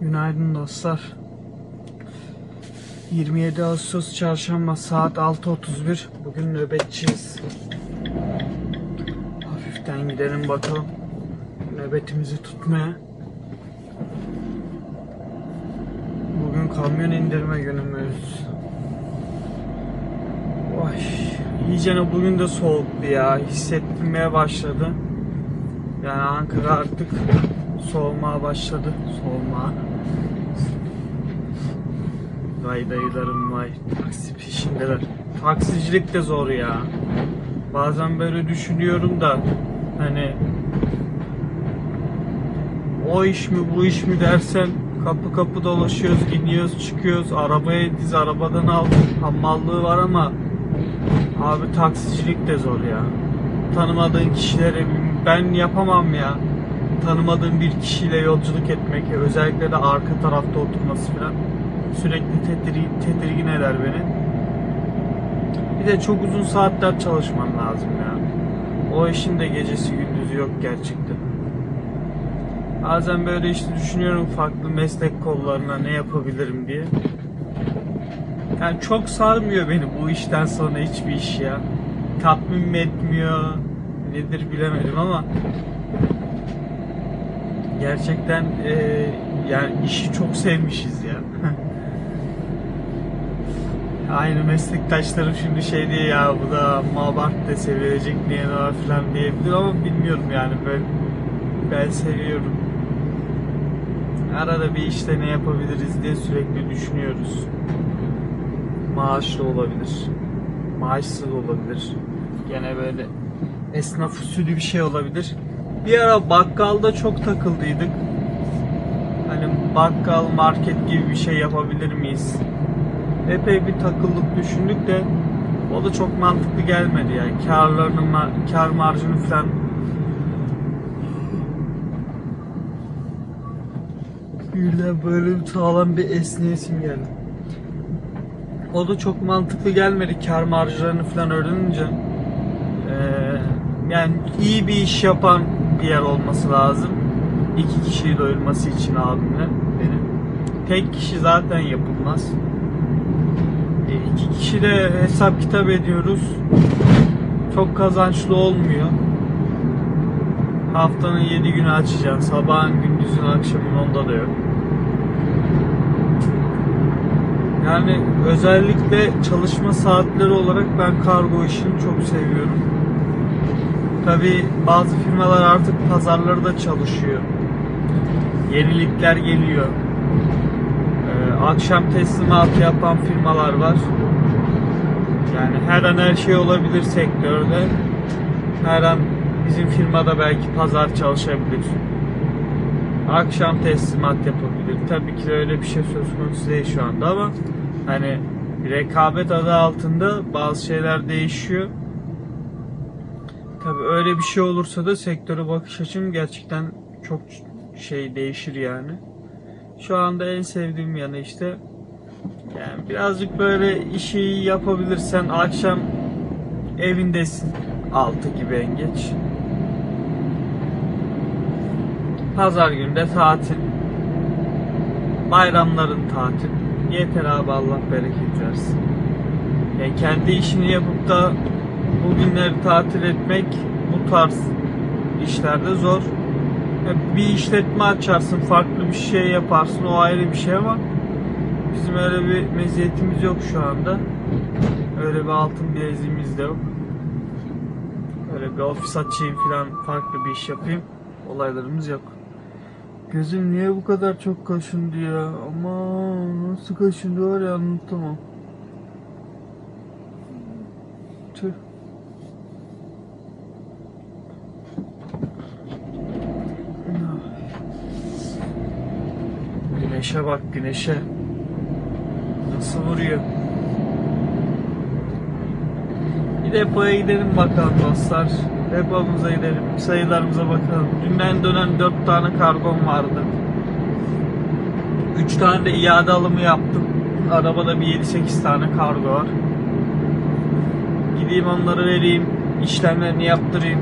Günaydın dostlar. 27 Ağustos Çarşamba saat 6.31. Bugün nöbetçiyiz. Hafiften gidelim bakalım. Nöbetimizi tutmaya. Bugün kamyon indirme günümüz. Vay. İyicene bugün de soğuktu ya. Hissettirmeye başladı. Yani Ankara artık soğumaya başladı. Soğumaya. Vay dayılarım vay. Taksi peşindeler. Taksicilik de zor ya. Bazen böyle düşünüyorum da hani o iş mi bu iş mi dersen kapı kapı dolaşıyoruz, gidiyoruz, çıkıyoruz. Arabaya diz, arabadan al. Hamallığı var ama abi taksicilik de zor ya. Tanımadığın kişilere ben yapamam ya. Tanımadığım bir kişiyle yolculuk etmek, özellikle de arka tarafta oturması falan sürekli tedirgin, tedirgin eder beni. Bir de çok uzun saatler çalışman lazım ya. O işin de gecesi gündüzü yok gerçekten. Bazen böyle işte düşünüyorum farklı meslek kollarına ne yapabilirim diye. Yani çok sarmıyor beni bu işten sonra hiçbir iş ya. Tatmin mi etmiyor, nedir bilemedim ama gerçekten eee, yani işi çok sevmişiz ya. Aynı meslektaşlarım şimdi şey diye ya bu da mabart de sevilecek niye ne var falan diyebilir ama bilmiyorum yani ben ben seviyorum. Arada bir işte ne yapabiliriz diye sürekli düşünüyoruz. Maaşlı olabilir. Maaşsız olabilir. Gene böyle esnaf usulü bir şey olabilir. Bir ara bakkalda çok takıldıydık. Hani bakkal, market gibi bir şey yapabilir miyiz? Epey bir takıldık düşündük de o da çok mantıklı gelmedi yani. Karlarını, ma- kar marjını falan Birden böyle bir sağlam bir esneyesim geldi. O da çok mantıklı gelmedi kar marjlarını falan öğrenince. Ee, yani iyi bir iş yapan bir yer olması lazım. İki kişiyi doyurması için abimle benim. Tek kişi zaten yapılmaz. İki kişi de hesap kitap ediyoruz. Çok kazançlı olmuyor. Haftanın 7 günü açacaksın. Sabahın, gündüzün, akşamın onda da yok. Yani özellikle çalışma saatleri olarak ben kargo işini çok seviyorum. Tabi bazı firmalar artık pazarları da çalışıyor. Yenilikler geliyor. Akşam teslimatı yapan firmalar var. Yani her an her şey olabilir sektörde. Her an bizim firmada belki pazar çalışabilir. Akşam teslimat yapabilir. Tabii ki öyle bir şey söz konusu değil şu anda ama hani rekabet adı altında bazı şeyler değişiyor. Tabii öyle bir şey olursa da sektöre bakış açım gerçekten çok şey değişir yani. Şu anda en sevdiğim yanı işte yani birazcık böyle işi yapabilirsen akşam evindesin 6 gibi en geç. Pazar günü de tatil. Bayramların tatil. Yeter abi Allah bereket versin. Yani kendi işini yapıp da bu günleri tatil etmek bu tarz işlerde zor. Bir işletme açarsın, farklı bir şey yaparsın, o ayrı bir şey ama bizim öyle bir meziyetimiz yok şu anda. Öyle bir altın bileziğimiz de yok. Öyle bir ofis açayım falan farklı bir iş yapayım. Olaylarımız yok. Gözüm niye bu kadar çok kaşındı ya? Ama nasıl kaşındı var ya anlatamam. Güneşe bak güneşe. Nasıl vuruyor? Bir depoya gidelim bakalım dostlar. Depomuza gidelim. Sayılarımıza bakalım. Dünden dönen 4 tane kargom vardı. 3 tane de iade alımı yaptım. Arabada bir 7-8 tane kargo var. Gideyim onları vereyim. işlemlerini yaptırayım.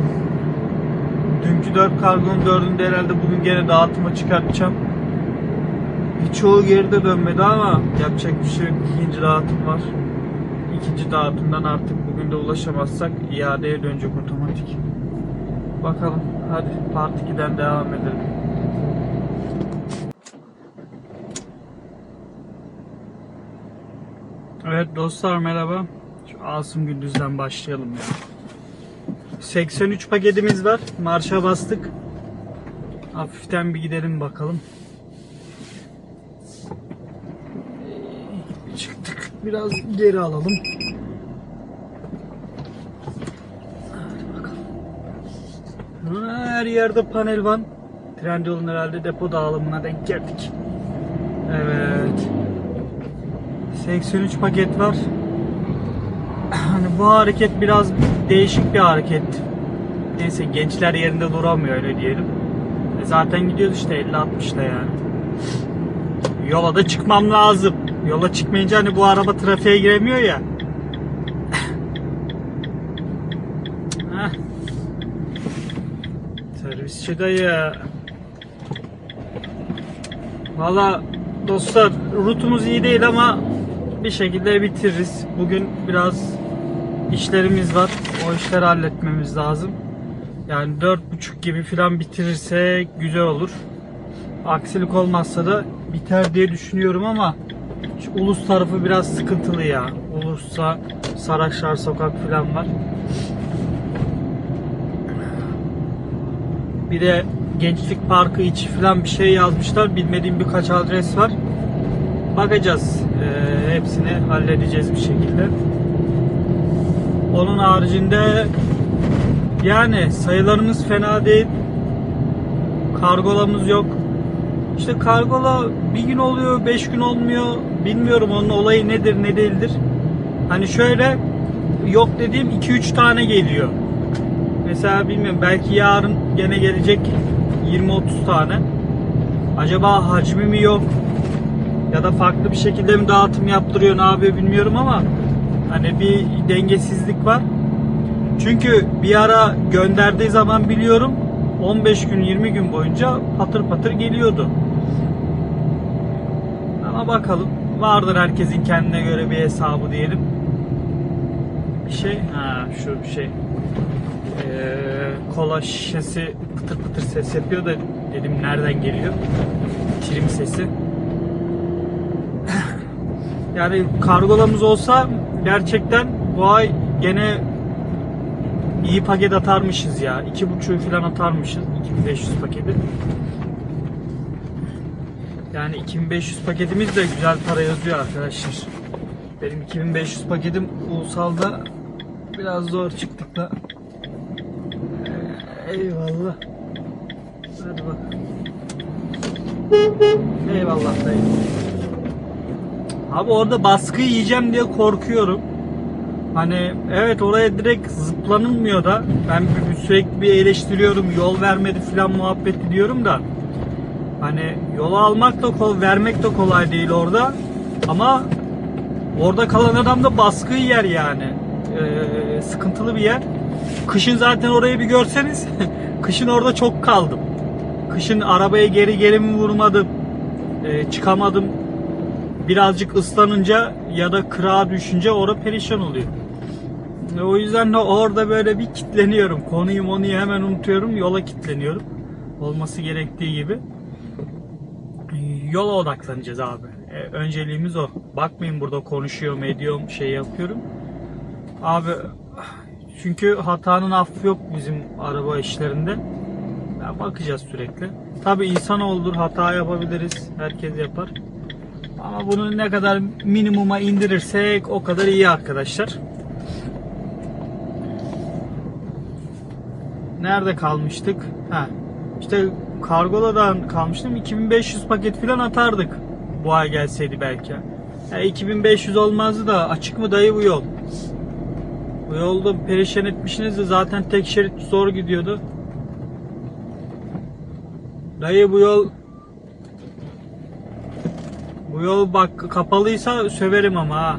Dünkü 4 kargonun 4'ünü de herhalde bugün gene dağıtıma çıkartacağım. Birçoğu geride dönmedi ama yapacak bir şey yok. İkinci dağıtım var. İkinci dağıtımdan artık bugün de ulaşamazsak iadeye dönecek otomatik. Bakalım. Hadi part 2'den devam edelim. Evet dostlar merhaba. Şu Asım Gündüz'den başlayalım ya. 83 paketimiz var. Marşa bastık. Hafiften bir gidelim bakalım. Çıktık. Biraz geri alalım. Her yerde panel var. Trendyol'un herhalde depo dağılımına denk geldik. Evet. 83 paket var. Hani bu hareket biraz değişik bir hareket. Neyse gençler yerinde duramıyor öyle diyelim. E zaten gidiyoruz işte 50-60'la yani. Yola da çıkmam lazım. Yola çıkmayınca hani bu araba trafiğe giremiyor ya. Heh. Servisçi dayı. Valla dostlar rutumuz iyi değil ama bir şekilde bitiririz. Bugün biraz işlerimiz var. O işleri halletmemiz lazım. Yani dört buçuk gibi falan bitirirsek güzel olur. Aksilik olmazsa da biter diye düşünüyorum ama Ulus tarafı biraz sıkıntılı ya. Ulus'ta Sarakşar sokak falan var. Bir de Gençlik Parkı içi falan bir şey yazmışlar. Bilmediğim birkaç adres var. Bakacağız. Ee, hepsini halledeceğiz bir şekilde. Onun haricinde yani sayılarımız fena değil. Kargolamız yok. İşte kargola bir gün oluyor, beş gün olmuyor. Bilmiyorum onun olayı nedir, ne değildir. Hani şöyle yok dediğim 2-3 tane geliyor. Mesela bilmiyorum belki yarın gene gelecek 20-30 tane. Acaba hacmi mi yok? Ya da farklı bir şekilde mi dağıtım yaptırıyor ne yapıyor bilmiyorum ama hani bir dengesizlik var. Çünkü bir ara gönderdiği zaman biliyorum 15 gün 20 gün boyunca patır patır geliyordu. Ama bakalım vardır herkesin kendine göre bir hesabı diyelim. Bir şey ha şu şey ee, kola şişesi pıtır pıtır ses yapıyor da dedim nereden geliyor? Trim sesi. Yani kargolamız olsa gerçekten bu ay gene iyi paket atarmışız ya. İki buçuğu falan atarmışız. 2500 paketi. Yani 2500 paketimiz de güzel para yazıyor arkadaşlar. Benim 2500 paketim ulusalda biraz zor çıktık da. Eyvallah. Hadi bak. Eyvallah dayı. Abi orada baskı yiyeceğim diye korkuyorum. Hani evet oraya direkt zıplanılmıyor da ben sürekli bir eleştiriyorum yol vermedi filan muhabbet diyorum da hani yolu almak da kol vermek de kolay değil orada ama orada kalan adam da baskı yer yani Ee, sıkıntılı bir yer kışın zaten orayı bir görseniz kışın orada çok kaldım kışın arabaya geri geri mi vurmadım Ee, çıkamadım birazcık ıslanınca ya da kırağa düşünce orada perişan oluyor. Ve o yüzden de orada böyle bir kitleniyorum. Konuyu monuyu hemen unutuyorum. Yola kitleniyorum. Olması gerektiği gibi. Yola odaklanacağız abi. E, önceliğimiz o. Bakmayın burada konuşuyorum, ediyorum, şey yapıyorum. Abi çünkü hatanın affı yok bizim araba işlerinde. Ya bakacağız sürekli. Tabi insan olur, hata yapabiliriz. Herkes yapar. Ama bunu ne kadar minimuma indirirsek o kadar iyi arkadaşlar. Nerede kalmıştık? Ha. İşte kargoladan kalmıştım. 2500 paket falan atardık. Bu ay gelseydi belki. Ya 2500 olmazdı da açık mı dayı bu yol? Bu yolda perişan etmişsiniz de zaten tek şerit zor gidiyordu. Dayı bu yol bu yol bak kapalıysa söverim ama ha.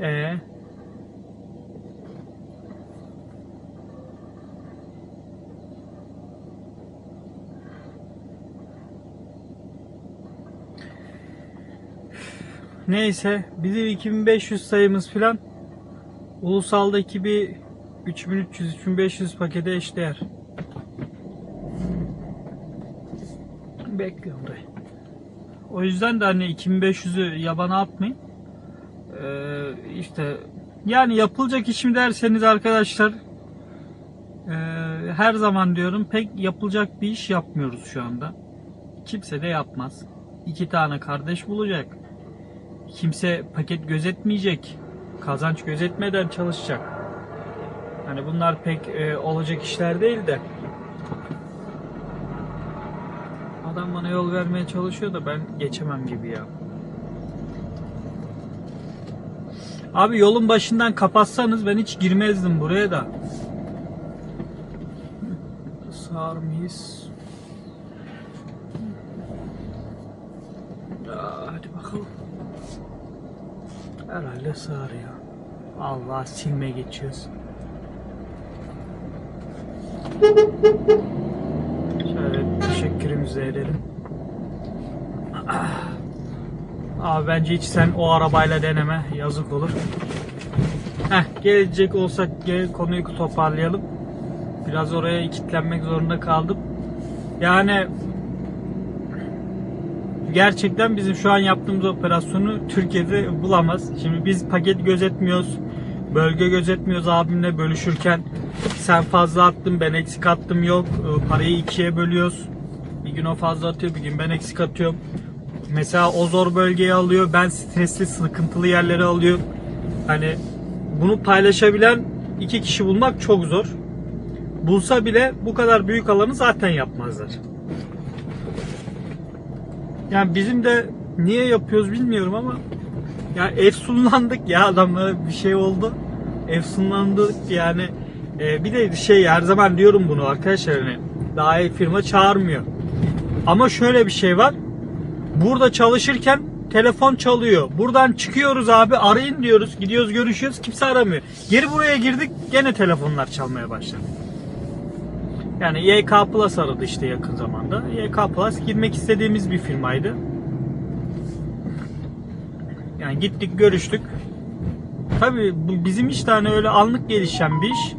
Ee, Neyse bizim 2500 sayımız filan ulusalda 2000 3300 3500 pakete eşdeğer. Bekliyorum dayı. O yüzden de hani 2500'ü yabana atmayın. Ee, işte yani yapılacak iş mi derseniz arkadaşlar ee, her zaman diyorum pek yapılacak bir iş yapmıyoruz şu anda. Kimse de yapmaz. İki tane kardeş bulacak. Kimse paket gözetmeyecek. Kazanç gözetmeden çalışacak. Hani bunlar pek e, olacak işler değil de. Adam bana yol vermeye çalışıyor da ben geçemem gibi ya. Abi yolun başından kapatsanız ben hiç girmezdim buraya da. Sağır mıyız? Aa, hadi bakalım. Herhalde sığar ya. Allah silme geçiyoruz. Şöyle teşekkürümüzü edelim. Abi bence hiç sen o arabayla deneme. Yazık olur. Heh, gelecek olsak gel konuyu toparlayalım. Biraz oraya kilitlenmek zorunda kaldım. Yani gerçekten bizim şu an yaptığımız operasyonu Türkiye'de bulamaz. Şimdi biz paket gözetmiyoruz. Bölge gözetmiyoruz abimle bölüşürken. Sen fazla attın ben eksik attım yok. Ee, Parayı ikiye bölüyoruz. Bir gün o fazla atıyor bir gün ben eksik atıyorum. Mesela o zor bölgeyi alıyor. Ben stresli sıkıntılı yerleri alıyorum. Hani bunu paylaşabilen iki kişi bulmak çok zor. Bulsa bile bu kadar büyük alanı zaten yapmazlar. Yani bizim de niye yapıyoruz bilmiyorum ama ya efsunlandık ya adamlara bir şey oldu. Efsunlandık yani e, bir de şey her zaman diyorum bunu arkadaşlar hani daha iyi firma çağırmıyor. Ama şöyle bir şey var. Burada çalışırken telefon çalıyor. Buradan çıkıyoruz abi arayın diyoruz. Gidiyoruz görüşüyoruz kimse aramıyor. Geri buraya girdik gene telefonlar çalmaya başladı. Yani YK Plus aradı işte yakın zamanda. YK Plus girmek istediğimiz bir firmaydı. Yani gittik görüştük. Tabii bu bizim işte hani öyle anlık gelişen bir iş.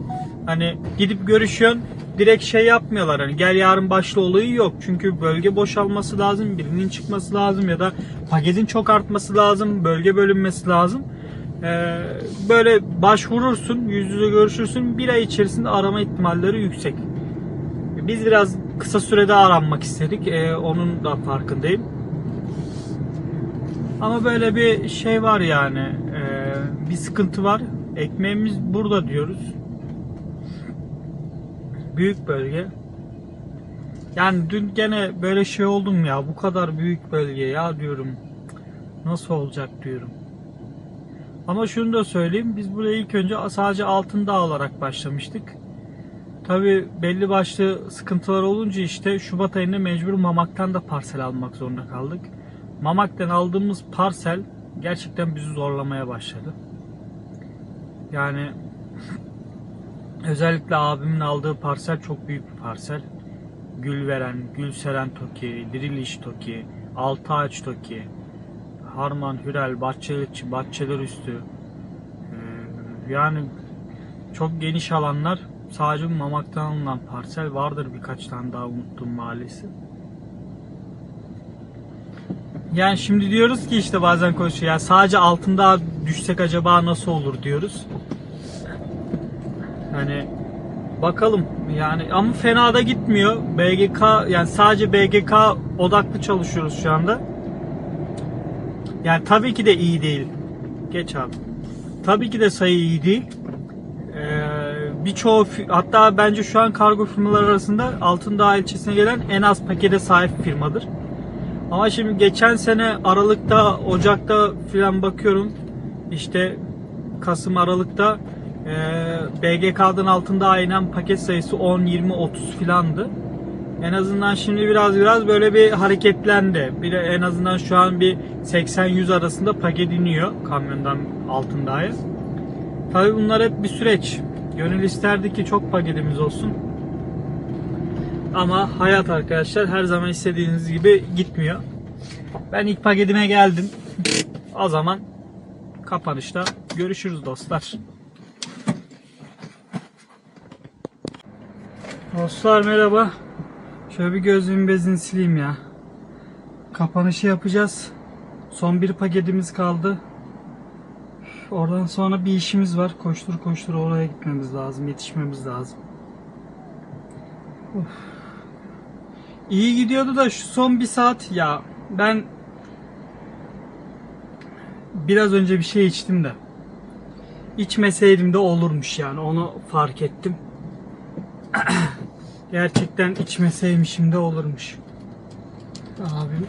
Hani gidip görüşüyorsun direkt şey yapmıyorlar hani gel yarın başla olayı yok. Çünkü bölge boşalması lazım, birinin çıkması lazım ya da paketin çok artması lazım, bölge bölünmesi lazım. Ee, böyle başvurursun, yüz yüze görüşürsün bir ay içerisinde arama ihtimalleri yüksek. Biz biraz kısa sürede aranmak istedik. Ee, onun da farkındayım. Ama böyle bir şey var yani. Ee, bir sıkıntı var. Ekmeğimiz burada diyoruz. Büyük bölge. Yani dün gene böyle şey oldum ya. Bu kadar büyük bölge ya diyorum. Nasıl olacak diyorum. Ama şunu da söyleyeyim. Biz buraya ilk önce sadece Altındağ olarak başlamıştık. Tabi belli başlı sıkıntılar olunca işte Şubat ayında mecbur Mamak'tan da parsel almak zorunda kaldık. Mamak'tan aldığımız parsel gerçekten bizi zorlamaya başladı. Yani özellikle abimin aldığı parsel çok büyük bir parsel. Gülveren, Gülseren Toki, Diriliş Toki, Altı Ağaç Toki, Harman, Hürel, Bahçeler, Bahçeler Üstü. Ee, Yani çok geniş alanlar sadece Mamak'tan alınan parsel vardır birkaç tane daha unuttum mahallesi. Yani şimdi diyoruz ki işte bazen konuşuyor ya sadece altında düşsek acaba nasıl olur diyoruz. Hani bakalım yani ama fena da gitmiyor. BGK yani sadece BGK odaklı çalışıyoruz şu anda. Yani tabii ki de iyi değil. Geç abi. Tabii ki de sayı iyi değil. Birçoğu hatta bence şu an kargo firmaları arasında Altındağ ilçesine gelen en az pakete sahip firmadır. Ama şimdi geçen sene Aralık'ta, Ocak'ta filan bakıyorum. İşte Kasım Aralık'ta e, BGK'dan altında inen paket sayısı 10, 20, 30 filandı. En azından şimdi biraz biraz böyle bir hareketlendi. Bir en azından şu an bir 80-100 arasında paket iniyor kamyondan altındayız. Tabii bunlar hep bir süreç. Gönül isterdi ki çok paketimiz olsun. Ama hayat arkadaşlar her zaman istediğiniz gibi gitmiyor. Ben ilk paketime geldim. O zaman kapanışta görüşürüz dostlar. Dostlar merhaba. Şöyle bir gözlüğümün bezini sileyim ya. Kapanışı yapacağız. Son bir paketimiz kaldı. Oradan sonra bir işimiz var. Koştur koştur oraya gitmemiz lazım. Yetişmemiz lazım. Of. İyi gidiyordu da şu son bir saat ya ben biraz önce bir şey içtim de içmeseydim de olurmuş yani onu fark ettim. Gerçekten içmeseymişim de olurmuş. Abim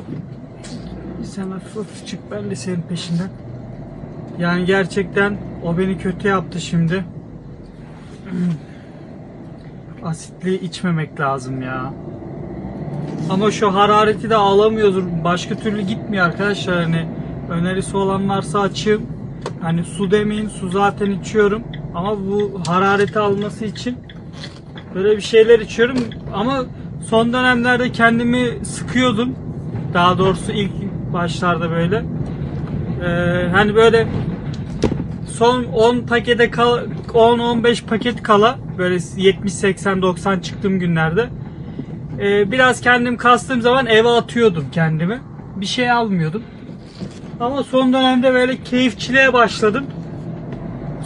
sen hafif hafif çık ben de senin peşinden. Yani gerçekten o beni kötü yaptı şimdi. Asitli içmemek lazım ya. Ama şu harareti de alamıyoruz. Başka türlü gitmiyor arkadaşlar. Hani önerisi olan varsa açayım. Hani su demeyin. Su zaten içiyorum. Ama bu harareti alması için böyle bir şeyler içiyorum. Ama son dönemlerde kendimi sıkıyordum. Daha doğrusu ilk başlarda böyle. Ee, hani böyle son 10 pakete kal 10-15 paket kala böyle 70 80 90 çıktığım günlerde ee, biraz kendim kastığım zaman eve atıyordum kendimi. Bir şey almıyordum. Ama son dönemde böyle keyifçiliğe başladım.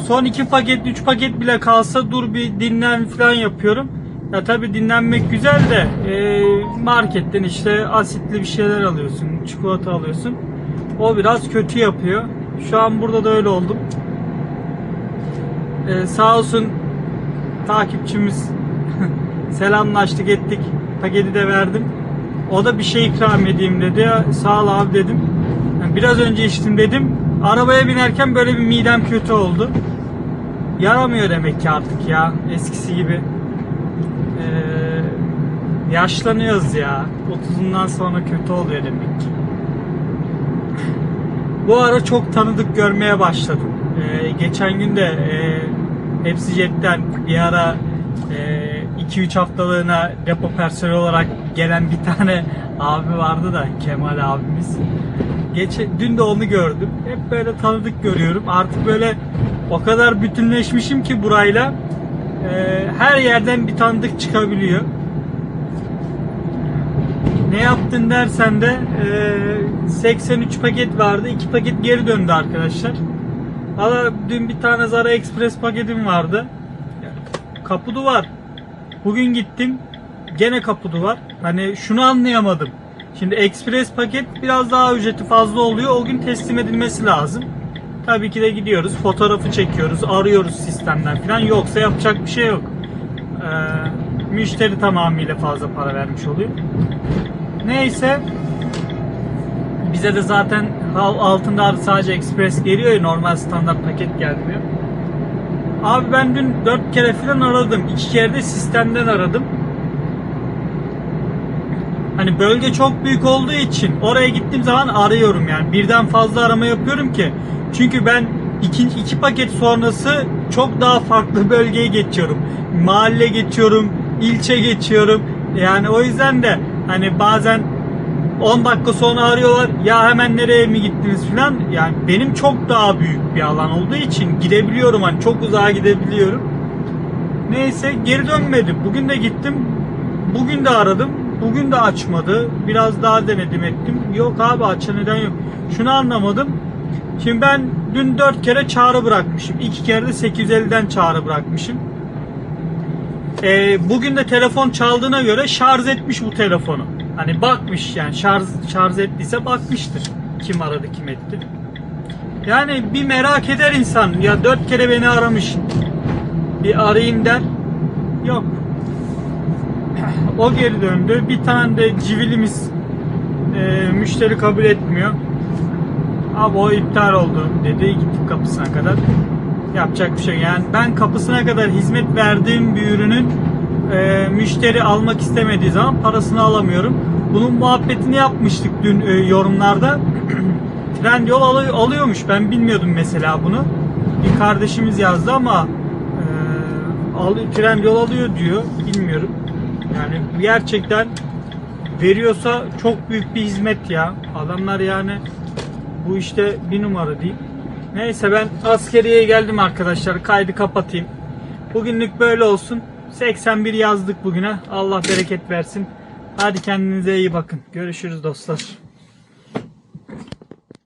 Son iki paket, üç paket bile kalsa dur bir dinlen falan yapıyorum. Ya tabi dinlenmek güzel de e, marketten işte asitli bir şeyler alıyorsun, çikolata alıyorsun. O biraz kötü yapıyor. Şu an burada da öyle oldum. E, sağ olsun takipçimiz selamlaştık ettik. Paketi de verdim. O da bir şey ikram edeyim dedi. Sağ ol abi dedim. Yani biraz önce içtim dedim. Arabaya binerken böyle bir midem kötü oldu. Yaramıyor demek ki artık ya. Eskisi gibi. Ee, yaşlanıyoruz ya. 30'undan sonra kötü oluyor demek ki. Bu ara çok tanıdık görmeye başladım. Ee, geçen gün de e, Hepsi Jet'ten bir ara e, 2-3 haftalığına depo personeli olarak gelen bir tane abi vardı da Kemal abimiz. Geçe, dün de onu gördüm. Hep böyle tanıdık görüyorum. Artık böyle o kadar bütünleşmişim ki burayla e, her yerden bir tanıdık çıkabiliyor. Ne yaptın dersen de e, 83 paket vardı. 2 paket geri döndü arkadaşlar. Valla dün bir tane Zara Express paketim vardı. Kapı duvar. Bugün gittim. Gene kapı duvar. Hani şunu anlayamadım. Şimdi Express paket biraz daha ücreti fazla oluyor. O gün teslim edilmesi lazım. Tabii ki de gidiyoruz. Fotoğrafı çekiyoruz. Arıyoruz sistemden falan. Yoksa yapacak bir şey yok. Ee, müşteri tamamıyla fazla para vermiş oluyor. Neyse bize de zaten altında sadece Express geliyor ya normal standart paket gelmiyor. Abi ben dün 4 kere falan aradım. 2 kere de sistemden aradım. Hani bölge çok büyük olduğu için oraya gittiğim zaman arıyorum yani. Birden fazla arama yapıyorum ki. Çünkü ben ikinci iki paket sonrası çok daha farklı bölgeye geçiyorum. Mahalle geçiyorum, ilçe geçiyorum. Yani o yüzden de hani bazen 10 dakika sonra arıyorlar ya hemen nereye mi gittiniz falan. Yani benim çok daha büyük bir alan olduğu için gidebiliyorum hani çok uzağa gidebiliyorum. Neyse geri dönmedim. Bugün de gittim. Bugün de aradım. Bugün de açmadı. Biraz daha denedim ettim. Yok abi açan neden yok. Şunu anlamadım. Şimdi ben dün 4 kere çağrı bırakmışım. 2 kere de 850'den çağrı bırakmışım. Ee, bugün de telefon çaldığına göre şarj etmiş bu telefonu. Hani bakmış yani şarj şarj ettiyse bakmıştır. Kim aradı kim etti. Yani bir merak eder insan. Ya dört kere beni aramış. Bir arayayım der. Yok. O geri döndü. Bir tane de civilimiz e, müşteri kabul etmiyor. Abi o iptal oldu dedi. Gittik kapısına kadar. Yapacak bir şey. Yani ben kapısına kadar hizmet verdiğim bir ürünün e, müşteri almak istemediği zaman parasını alamıyorum. Bunun muhabbetini yapmıştık dün e, yorumlarda. Trendyol alı- alıyormuş. Ben bilmiyordum mesela bunu. Bir kardeşimiz yazdı ama e, al, Trendyol alıyor diyor. Bilmiyorum. Yani gerçekten veriyorsa çok büyük bir hizmet ya. Adamlar yani bu işte bir numara değil. Neyse ben askeriyeye geldim arkadaşlar. Kaydı kapatayım. Bugünlük böyle olsun. 81 yazdık bugüne. Allah bereket versin. Hadi kendinize iyi bakın. Görüşürüz dostlar.